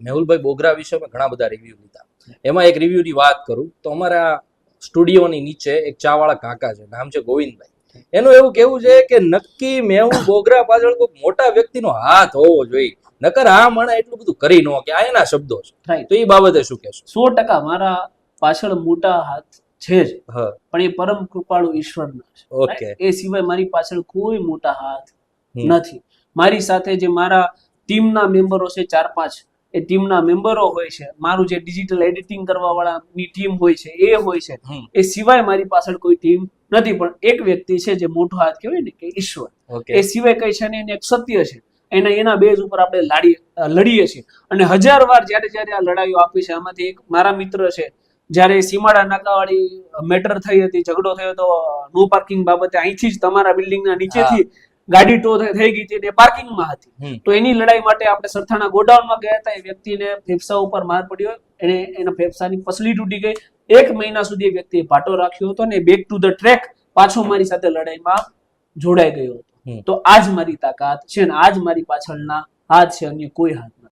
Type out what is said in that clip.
મેહુલભાઈ બોગરા વિશે મેં ઘણા બધા રિવ્યુ લીધા. એમાં એક રિવ્યુની વાત કરું તો અમારા સ્ટુડિયોની નીચે એક ચાવાળા કાકા છે નામ છે ગોવિંદભાઈ. એનું એવું કેવું છે કે નક્કી મેહુલ બોગરા પાછળ કોઈ મોટા વ્યક્તિનો હાથ હોવો જોઈએ. નકર આ માણા એટલું બધું કરી ન કે આ એના શબ્દો છે. તો એ બાબતે શું કહેશો? સો ટકા મારા પાછળ મોટા હાથ છે જ પણ એ પરમ કૃપાળુ ઈશ્વરના છે. ઓકે. એ સિવાય મારી પાછળ કોઈ મોટા હાથ નથી. મારી સાથે જે મારા ટીમના મેમ્બરો છે ચાર પાંચ એ ટીમના મેમ્બરો હોય છે. મારું જે ડિજિટલ એડિટિંગ કરવા વાળાની ટીમ હોય છે એ હોય છે. એ સિવાય મારી પાછળ કોઈ ટીમ નથી પણ એક વ્યક્તિ છે જે મોટો હાથ કહેવાય ને કે ઈશ્વર. એ સિવાય કઈ છે ને એને એક સત્ય છે. એના એના બેઝ ઉપર આપણે લાડી લડીએ છીએ. અને હજાર વાર જ્યારે જ્યારે આ લડાઈઓ આપી છે આમાંથી એક મારા મિત્ર છે જ્યારે સીમાડા નાકાવાળી મેટર થઈ હતી ઝઘડો થયો હતો નો પાર્કિંગ બાબતે અહીંથી જ તમારા બિલ્ડિંગના નીચેથી ગાડી ટો થઈ ગઈ હતી ને પાર્કિંગમાં હતી. તો એની લડાઈ માટે આપણે સરથાણા ગોડાઉનમાં ગયા હતા. એ વ્યક્તિને ફેફસા ઉપર માર પડ્યો એને એના ફેફસાની પસલી તૂટી ગઈ. એક મહિના સુધી એ વ્યક્તિએ પાટો રાખ્યો હતો ને બેક ટુ ધ ટ્રેક પાછો મારી સાથે લડાઈમાં જોડાઈ ગયો હતો. તો આજ મારી તાકાત છે ને આજ મારી પાછળના હાથ છે અન્ય કોઈ હાથ